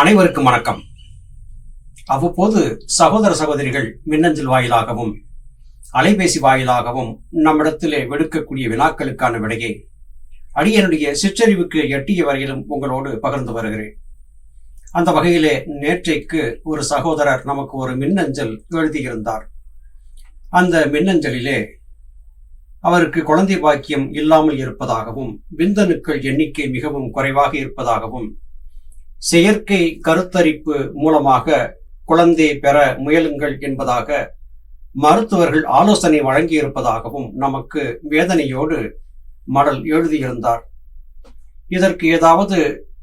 அனைவருக்கும் வணக்கம். அவ்வப்போது சகோதர சகோதரிகள் மின்னஞ்சல் வாயிலாகவும் அலைபேசி வாயிலாகவும் நம்மிடத்திலே விடுக்கக்கூடிய வினாக்களுக்கான விடையை அடியனுடைய சிற்றறிவுக்கு எட்டிய வரையிலும் உங்களோடு பகிர்ந்து வருகிறேன். அந்த வகையிலே நேற்றைக்கு ஒரு சகோதரர் நமக்கு ஒரு மின்னஞ்சல் எழுதியிருந்தார். அந்த மின்னஞ்சலிலே அவருக்கு குழந்தை பாக்கியம் இல்லாமல் இருப்பதாகவும் விந்தணுக்கள் எண்ணிக்கை மிகவும் குறைவாக இருப்பதாகவும் செயற்கை கருத்தரிப்பு மூலமாக குழந்தை பெற முயலுங்கள் என்பதாக மருத்துவர்கள் ஆலோசனை வழங்கியிருப்பதாகவும் நமக்கு வேதனையோடு மடல் எழுதியிருந்தார். இதற்கு ஏதாவது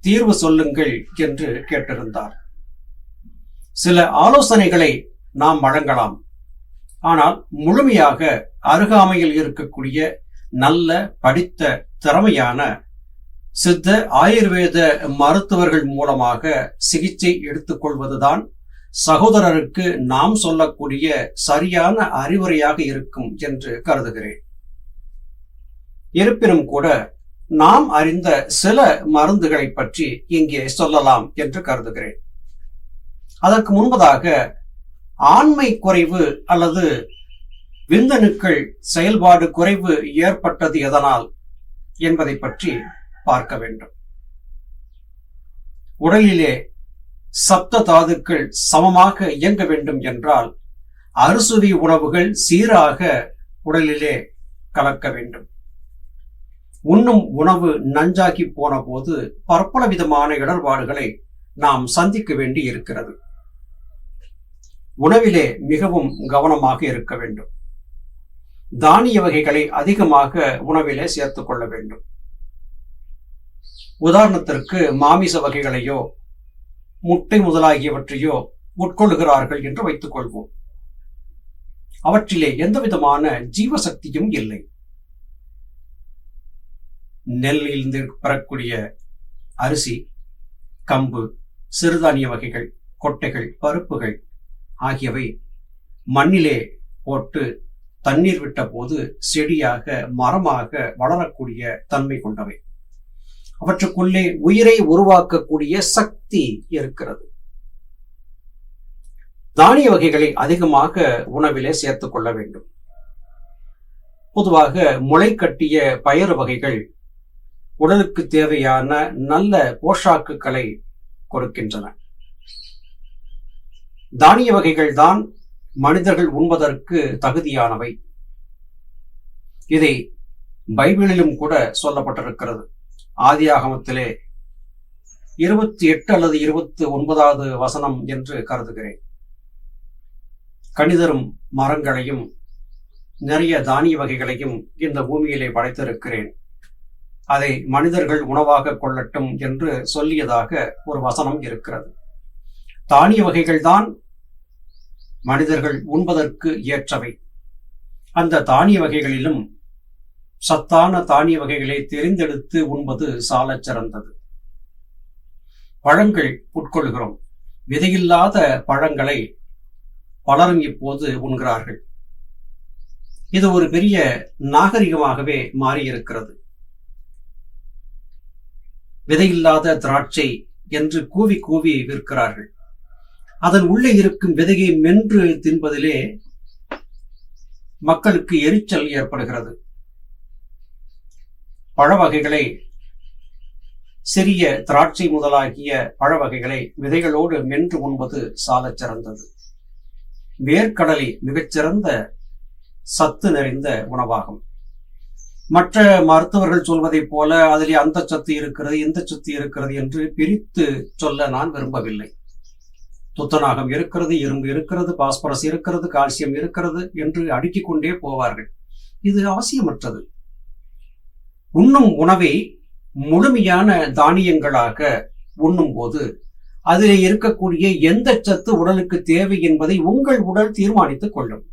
தீர்வு சொல்லுங்கள் என்று கேட்டிருந்தார். சில ஆலோசனைகளை நாம் வழங்கலாம். ஆனால் முழுமையாக அருகாமையில் இருக்கக்கூடிய நல்ல படித்த திறமையான சித்த ஆயுர்வேத மருத்துவர்கள் மூலமாக சிகிச்சை எடுத்துக்கொள்வதுதான் சகோதரருக்கு நாம் சொல்லக்கூடிய சரியான அறிவுரையாக இருக்கும் என்று கருதுகிறேன். இருப்பினும் கூட நாம் அறிந்த சில மருந்துகளை பற்றி இங்கே சொல்லலாம் என்று கருதுகிறேன். அதற்கு முன்பதாக ஆண்மை குறைவு அல்லது விந்தணுக்கள் செயல்பாடு குறைவு ஏற்பட்டது எதனால் என்பதை பற்றி பார்க்க வேண்டும். உடலிலே சப்த தாதுக்கள் சமமாக இயங்க வேண்டும் என்றால் அறுசுவை உணவுகள் சீராக உடலிலே கலக்க வேண்டும். உண்ணும் உணவு நஞ்சாகி போன போது பற்பல விதமான இடர்பாடுகளை நாம் சந்திக்க வேண்டி இருக்கிறது. உணவிலே மிகவும் கவனமாக இருக்க வேண்டும். தானிய வகைகளை அதிகமாக உணவிலே சேர்த்துக் கொள்ள வேண்டும். உதாரணத்திற்கு மாமிச வகைகளையோ முட்டை முதலாகியவற்றையோ உட்கொள்கிறார்கள் என்று வைத்துக் கொள்வோம். அவற்றிலே எந்த விதமான ஜீவசக்தியும் இல்லை. நெல்லிலிருந்து பெறக்கூடிய அரிசி கம்பு சிறுதானிய வகைகள் கொட்டைகள் பருப்புகள் ஆகியவை மண்ணிலே போட்டு தண்ணீர் விட்ட போது செடியாக மரமாக வளரக்கூடிய தன்மை கொண்டவை. அவற்றுக்குள்ளே உயிரை உருவாக்கக்கூடிய சக்தி இருக்கிறது. தானிய வகைகளை அதிகமாக உணவிலே சேர்த்துக் கொள்ள வேண்டும். பொதுவாக முளை கட்டிய பயறு வகைகள் உடலுக்கு தேவையான நல்ல போஷாக்குகளை கொடுக்கின்றன. தானிய வகைகள் தான் மனிதர்கள் உண்பதற்கு தகுதியானவை. இதை பைபிளிலும் கூட சொல்லப்பட்டிருக்கிறது. ஆதியாகமத்திலே இருபத்தி எட்டு அல்லது இருபத்தி ஒன்பதாவது வசனம் என்று கருதுகிறேன். கணிதரும் மரங்களையும் நிறைய தானிய வகைகளையும் இந்த பூமியிலே படைத்திருக்கிறேன். அதை மனிதர்கள் உணவாக கொள்ளட்டும் என்று சொல்லியதாக ஒரு வசனம் இருக்கிறது. தானிய வகைகள்தான் மனிதர்கள் உண்பதற்கு ஏற்றவை. அந்த தானிய வகைகளிலும் சத்தான தானிய வகைகளை தெரிந்தெடுத்து உண்பது சாலச் சிறந்தது. பழங்கள் உட்கொள்கிறோம். விதையில்லாத பழங்களை பலரும் இப்போது உண்கிறார்கள். இது ஒரு பெரிய நாகரிகமாகவே மாறியிருக்கிறது. விதையில்லாத திராட்சை என்று கூவி கூவி விற்கிறார்கள். அதன் உள்ளே இருக்கும் விதையை மென்று தின்பதிலே மக்களுக்கு எரிச்சல் ஏற்படுகிறது. பழ வகைகளை சிறிய திராட்சை முதலாகிய பழ வகைகளை விதைகளோடு மென்று உண்பது சாலச் சிறந்தது. வேர்க்கடலை மிகச்சிறந்த சத்து நிறைந்த உணவாகும். மற்ற மருத்துவர்கள் சொல்வதைப் போல அதிலே அந்த சத்து இருக்கிறது இந்த சத்து இருக்கிறது என்று பிரித்து சொல்ல நான் விரும்பவில்லை. துத்தநாகம் இருக்கிறது இரும்பு இருக்கிறது பாஸ்பரஸ் இருக்கிறது கால்சியம் இருக்கிறது என்று அடுக்கிக் கொண்டே போவார்கள். இது அவசியமற்றது. உண்ணும் உணவை முழுமையான தானியங்களாக உண்ணும் போது இருக்கக்கூடிய எந்த சத்து உடலுக்கு தேவை என்பதை உங்கள் உடல் தீர்மானித்துக் கொள்ளும்.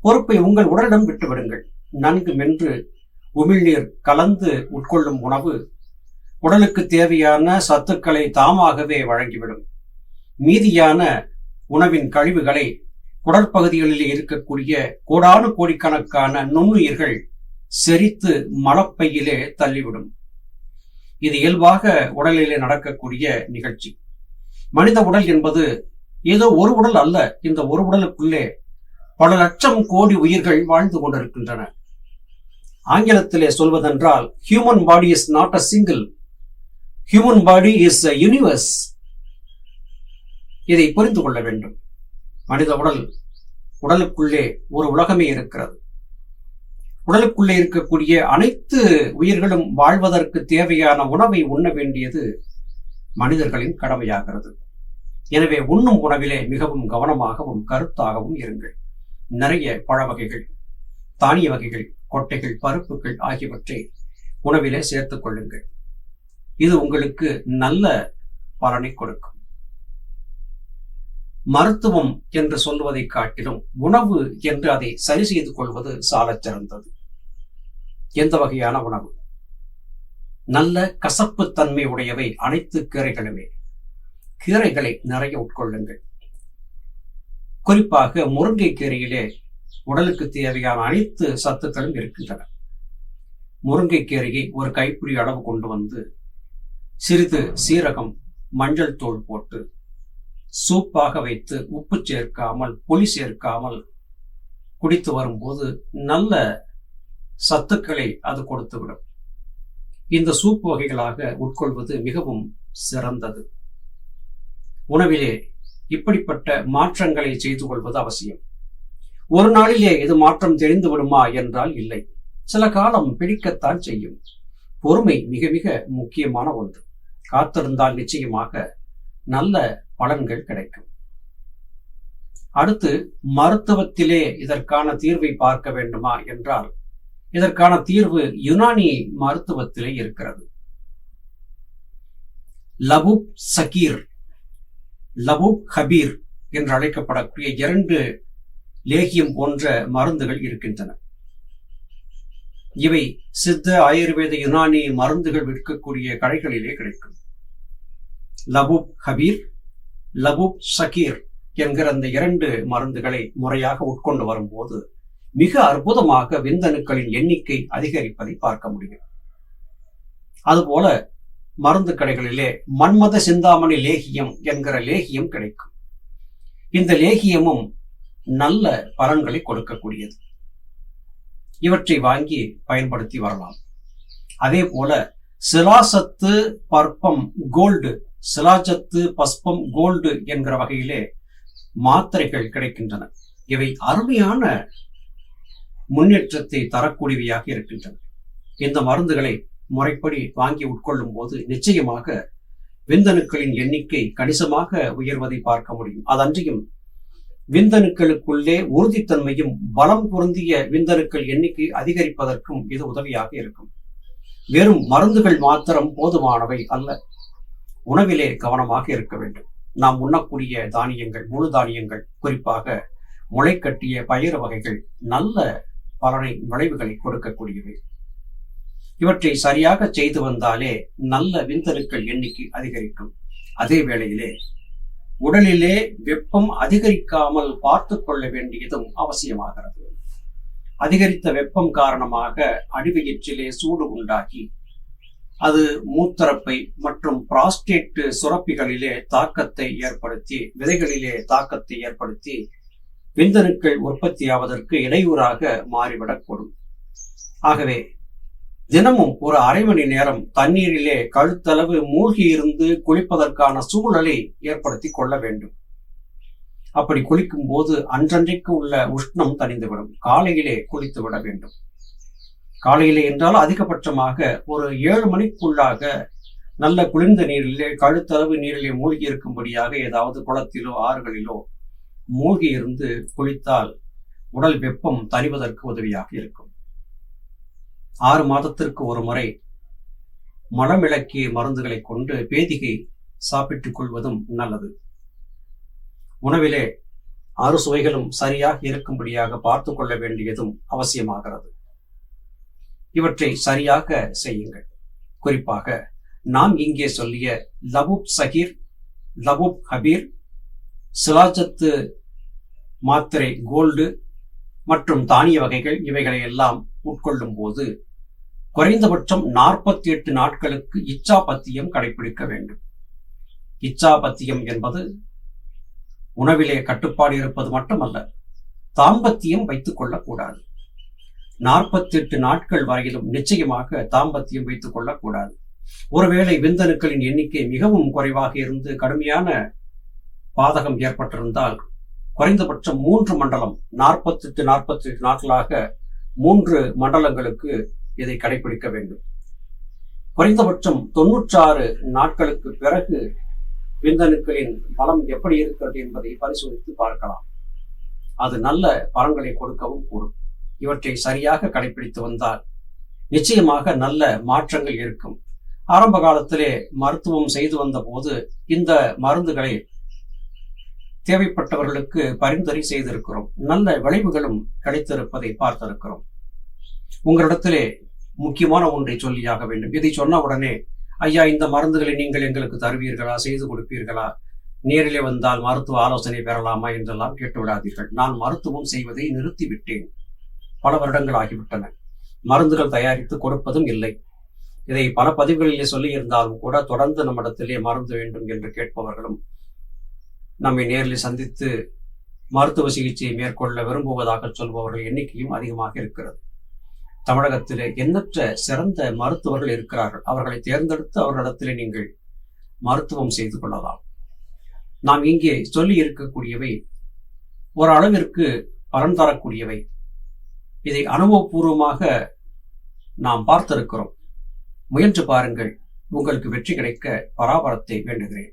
பொறுப்பை உங்கள் உடலிடம் விட்டுவிடுங்கள் நன்கு மென்று உமிழ்நீர் கலந்து உட்கொள்ளும் உணவு உடலுக்கு தேவையான சத்துக்களை தாமாகவே வழங்கிவிடும். மீதியான உணவின் கழிவுகளை குடற்பகுதிகளில் இருக்கக்கூடிய கோடானு கோடிக்கணக்கான நுண்ணுயிர்கள் செரித்து மலப்பையிலே தள்ளிவிடும். இது இயல்பாக உடலிலே நடக்கக்கூடிய நிகழ்ச்சி. மனித உடல் என்பது ஏதோ ஒரு உடல் அல்ல இந்த ஒரு உடலுக்குள்ளே பல லட்சம் கோடி உயிர்கள் வாழ்ந்து கொண்டிருக்கின்றன. ஆங்கிலத்திலே சொல்வதென்றால் human body is not a single human body is a universe இதை புரிந்து கொள்ள வேண்டும். மனித உடல் உடலுக்குள்ளே ஒரு உலகமே இருக்கிறது. உடலுக்குள்ளே இருக்கக்கூடிய அனைத்து உயிர்களும் வாழ்வதற்கு தேவையான உணவை உண்ண வேண்டியது மனிதர்களின் கடமையாகிறது. எனவே உண்ணும் உணவிலே மிகவும் கவனமாகவும் கருத்தாகவும் இருங்கள். நிறைய பழ வகைகள் தானிய வகைகள் கொட்டைகள் பருப்புகள் ஆகியவற்றை உணவிலே சேர்த்துக் கொள்ளுங்கள். இது உங்களுக்கு நல்ல பலனை கொடுக்கும். மருத்துவம் என்று சொல்வதை காட்டிலும் உணவு என்று அதை சரி செய்து கொள்வது சாலச் சிறந்தது எந்த வகையான உணவு? நல்ல கசப்பு தன்மை உடையவை அனைத்து கீரைகளுமே. கீரைகளை நிறைய உட்கொள்ளுங்கள். குறிப்பாக முருங்கை கீரையிலே உடலுக்கு தேவையான அனைத்து சத்துக்களும் இருக்கின்றன. முருங்கை கீரையை ஒரு கைப்பிடி அளவு கொண்டு வந்து சிறிது சீரகம் மஞ்சள் தூள் போட்டு சூப்பாக வைத்து உப்பு சேர்க்காமல் புளி சேர்க்காமல் குடித்து வரும்போது நல்ல சத்துக்களை அது கொடுத்துவிடும். இந்த சூப் வகைகளாக உட்கொள்வது மிகவும் சிறந்தது. உணவிலே இப்படிப்பட்ட மாற்றங்களை செய்து கொள்வது அவசியம். ஒரு நாளிலே இது மாற்றம் தெரிந்து விடுமா என்றால் இல்லை. சில காலம் பிடிக்கத்தான் செய்யும். பொறுமை மிக மிக முக்கியமான ஒன்று. காத்திருந்தால் நிச்சயமாக நல்ல பலன்கள் கிடைக்கும். அடுத்து மருத்துவத்திலே இதற்கான தீர்வை பார்க்க வேண்டுமா என்றால் இதற்கான தீர்வு யுனானி மருத்துவத்திலே இருக்கிறது. லபுப் சகீர் லபுப் ஹபீர் என்று அழைக்கப்படக்கூடிய இரண்டு லேகியம் போன்ற மருந்துகள் இருக்கின்றன. இவை சித்த ஆயுர்வேத யுனானி மருந்துகள் விற்கக்கூடிய கடைகளிலே கிடைக்கும். லபுப் ஹபீர் லபுப் சகீர் என்கிற அந்த இரண்டு மருந்துகளை முறையாக உட்கொண்டு வரும்போது மிக அற்புதமாக விந்தணுக்களின் எண்ணிக்கை அதிகரிப்பதை பார்க்க முடியும். அதுபோல மருந்து கடைகளிலே மன்மத சிந்தாமணி லேகியம் என்கிற லேகியம் கிடைக்கும். இந்த லேகியமும் நல்ல பலன்களை கொடுக்கக்கூடியது. இவற்றை வாங்கி பயன்படுத்தி வரலாம். அதே போல சிலாசத்து பற்பம் கோல்டு சிலாஜத்து பஸ்பம் கோல்டு என்கிற வகையிலே மாத்திரைகள் கிடைக்கின்றன. இவை அருமையான முன்னேற்றத்தை தரக்கூடியவையாக இருக்கின்றன. இந்த மருந்துகளை முறைப்படி வாங்கி உட்கொள்ளும் போது நிச்சயமாக விந்தணுக்களின் எண்ணிக்கை கணிசமாக உயர்வதை பார்க்க முடியும். அதன்றியும் விந்தணுக்களுக்குள்ளே உறுதித்தன்மையும் பலம் பொருந்திய விந்தணுக்கள் எண்ணிக்கை அதிகரிப்பதற்கும் இது உதவியாக இருக்கும். வெறும் மருந்துகள் மாத்திரம் போதுமானவை அல்ல. உணவிலே கவனமாக இருக்க வேண்டும். நாம் உண்ணக்கூடிய தானியங்கள் முழு தானியங்கள் குறிப்பாக முளைக்கட்டிய பயிர் வகைகள் நல்ல பலனை விளைவுகளை கொடுக்கக்கூடியவை. இவற்றை சரியாக செய்து வந்தாலே நல்ல விந்தணுக்கள் எண்ணிக்கை அதிகரிக்கும். அதே வேளையிலே உடலிலே வெப்பம் அதிகரிக்காமல் பார்த்து கொள்ள வேண்டியதும் அவசியமாகிறது. அதிகரித்த வெப்பம் காரணமாக அடிவயிற்றிலே சூடு உண்டாகி அது மூத்தரப்பை மற்றும் பிராஸ்டேட் சுரப்பிகளிலே தாக்கத்தை ஏற்படுத்தி விதைகளிலே தாக்கத்தை ஏற்படுத்தி விந்தணுக்கள் உற்பத்தியாவதற்கு இடையூறாக மாறிவிடக்கூடும். ஆகவே தினமும் ஒரு அரை மணி நேரம் தண்ணீரிலே கழுத்தளவு மூழ்கி இருந்து குளிப்பதற்கான சூழலை ஏற்படுத்தி கொள்ள வேண்டும். அப்படி குளிக்கும் போது அன்றன்றைக்கு உள்ள உஷ்ணம் தணிந்துவிடும். காலையிலே குளித்து விட வேண்டும். காலையிலே என்றால் அதிகபட்சமாக ஒரு ஏழு மணிக்குள்ளாக நல்ல குளிர்ந்த நீரிலே கழுத்தளவு நீரிலே மூழ்கி இருக்கும்படியாக ஏதாவது குளத்திலோ ஆறுகளிலோ மூழ்கி இருந்து குளித்தால் உடல் வெப்பம் தணிவதற்கு உதவியாக இருக்கும். ஆறு மாதத்திற்கு ஒரு முறை மலமிளக்கிய மருந்துகளை கொண்டு பேதிகை சாப்பிட்டுக் கொள்வதும் நல்லது. உணவிலே ஆறு சுவைகளும் சரியாக இருக்கும்படியாக பார்த்து கொள்ள வேண்டியதும் அவசியமாகிறது. இவற்றை சரியாக செய்யுங்கள். குறிப்பாக நாம் இங்கே சொல்லிய லபுப் சகீர் லபுப் ஹபீர் சிலாச்சத்து மாத்திரை கோல்டு மற்றும் தானிய வகைகள் இவைகளை எல்லாம் உட்கொள்ளும் போது குறைந்தபட்சம் நாற்பத்தி எட்டு நாட்களுக்கு இச்சா பத்தியம் கடைபிடிக்க வேண்டும். இச்சாபத்தியம் என்பது உணவிலே கட்டுப்பாடு இருப்பது மட்டுமல்ல தாம்பத்தியம் வைத்துக் கொள்ளக்கூடாது. நாற்பத்தி எட்டு நாட்கள் வரையிலும் நிச்சயமாக தாம்பத்தியம் வைத்துக் கொள்ளக்கூடாது. ஒருவேளை விந்தணுக்களின் எண்ணிக்கை மிகவும் குறைவாக இருந்து கடுமையான பாதகம் ஏற்பட்டிருந்தால் குறைந்தபட்சம் மூன்று மண்டலம் நாற்பத்தி நாற்பத்தி எட்டு நாட்களாக மூன்று மண்டலங்களுக்கு இதை கடைபிடிக்க வேண்டும். குறைந்தபட்சம் தொன்னூற்றாறு நாட்களுக்கு பிறகு விந்தணுக்களின் பலம் எப்படி இருக்கிறது என்பதை பரிசோதித்து பார்க்கலாம். அது நல்ல பலன்களை கொடுக்கவும் கூடும். இவற்றை சரியாக கடைபிடித்து வந்தால் நிச்சயமாக நல்ல மாற்றங்கள் இருக்கும். ஆரம்ப காலத்திலே மருத்துவம் செய்து வந்த போது இந்த மருந்துகளை தேவைப்பட்டவர்களுக்கு பரிந்துரை செய்திருக்கிறோம். நல்ல விளைவுகளும் கிடைத்திருப்பதை பார்த்திருக்கிறோம். உங்களிடத்திலே முக்கியமான ஒன்றை சொல்லியாக வேண்டும். இதை சொன்ன உடனே ஐயா இந்த மருந்துகளை நீங்கள் எங்களுக்கு தருவீர்களா? செய்து கொடுப்பீர்களா? நேரிலே வந்தால் மருத்துவ ஆலோசனை பெறலாமா? என்றெல்லாம் கேட்டு விடாதீர்கள் நான் மருத்துவம் செய்வதை நிறுத்திவிட்டேன். பல வருடங்கள் ஆகிவிட்டன மருந்துகள் தயாரித்து கொடுப்பதும் இல்லை. இதை பல பதிவுகளிலே சொல்லியிருந்தாலும் கூட தொடர்ந்து நம்மிடத்திலே மருந்து வேண்டும் என்று கேட்பவர்களும் நம்மை நேரில் சந்தித்து மருத்துவ சிகிச்சையை மேற்கொள்ள விரும்புவதாக சொல்பவர்கள் எண்ணிக்கையும் அதிகமாக இருக்கிறது. தமிழகத்திலே எண்ணற்ற சிறந்த மருத்துவர்கள் இருக்கிறார்கள். அவர்களை தேர்ந்தெடுத்து அவர்களிடத்திலே நீங்கள் மருத்துவம் செய்து கொள்ளலாம். நாம் இங்கே சொல்லி இருக்கக்கூடியவை ஒரு அளவிற்கு பலன் தரக்கூடியவை. இதை அனுபவபூர்வமாக நாம் பார்த்திருக்கிறோம். முயன்று பாருங்கள் உங்களுக்கு வெற்றி கிடைக்க பராபரத்தை வேண்டுகிறேன்.